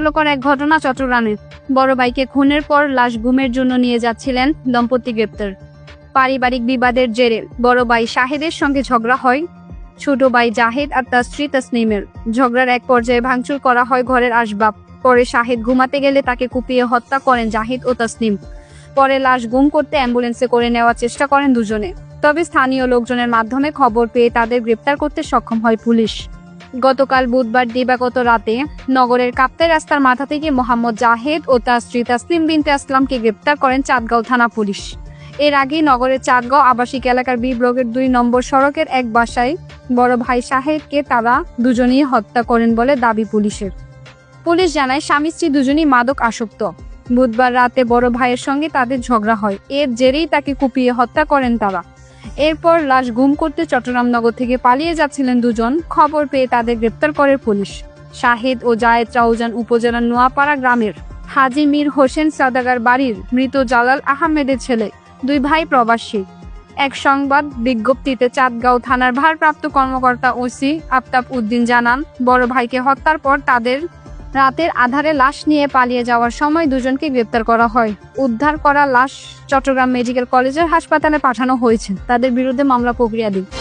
চাঞ্চল্যকর এক ঘটনা চট্টগ্রামের। বড় ভাইকে খুনের পর লাশ গুমের জন্য নিয়ে যাচ্ছিলেন দম্পতি গ্রেপ্তার। পারিবারিক বিবাদের জেরে বড় ভাই শাহেদের সঙ্গে ঝগড়া হয়। ছোট ভাই জাহেদ আর তার স্ত্রী তাসনিমের। ঝগড়ার এক পর্যায়ে ভাঙচুর করা হয় ঘরের আসবাব। পরে শাহেদ ঘুমাতে গেলে তাকে কুপিয়ে হত্যা করেন জাহিদ ও তাসনিম। পরে লাশ গুম করতে অ্যাম্বুলেন্সে করে নেওয়ার চেষ্টা করেন দুজনে। তবে স্থানীয় লোকজনের মাধ্যমে খবর পেয়ে তাদের গ্রেপ্তার করতে সক্ষম হয় পুলিশ। গতকাল বুধবার দিবাগত রাতে নগরের কাপ্তাই রাস্তার মাথা থেকে মোহাম্মদ জাহেদ ও তার স্ত্রী তাসলিম বিনতে আসলামকে গ্রেপ্তার করেন চাঁদগাঁও থানা পুলিশ। এর আগে নগরের চাঁদগাঁও আবাসিক এলাকার বি ব্লকের দুই নম্বর সড়কের এক বাসায় বড় ভাই শাহেদকে তারা দুজনেই হত্যা করেন বলে দাবি পুলিশের। পুলিশ জানায়, স্বামী স্ত্রী দুজনেই মাদক আসক্ত। বুধবার রাতে বড় ভাইয়ের সঙ্গে তাদের ঝগড়া হয়। এর জেরেই তাকে কুপিয়ে হত্যা করেন তারা। এরপর লাশ গুম করতে চট্টগ্রাম নগর থেকে পালিয়ে যাচ্ছিলেন দুজন। খবর পেয়ে তাদের গ্রেপ্তার করে পুলিশ। শাহেদ ও জায়েদ চাউজান উপজেলার নোয়াপাড়া গ্রামের হাজি মীর হোসেন সাদাগার বাড়ির মৃত জালাল আহমেদের ছেলে, দুই ভাই প্রবাসী। এক সংবাদ বিজ্ঞপ্তিতে চাঁদগাঁও থানার ভারপ্রাপ্ত কর্মকর্তা ওসি আফতাব উদ্দিন জানান, বড় ভাইকে হত্যার পর তাদের রাতের আধারে লাশ নিয়ে পালিয়ে যাওয়ার সময় দুজনকে গ্রেপ্তার করা হয়। উদ্ধার করা লাশ চট্টগ্রাম মেডিকেল কলেজের হাসপাতালে পাঠানো হয়েছে। তাদের বিরুদ্ধে মামলা প্রক্রিয়া প্রক্রিয়াধীন।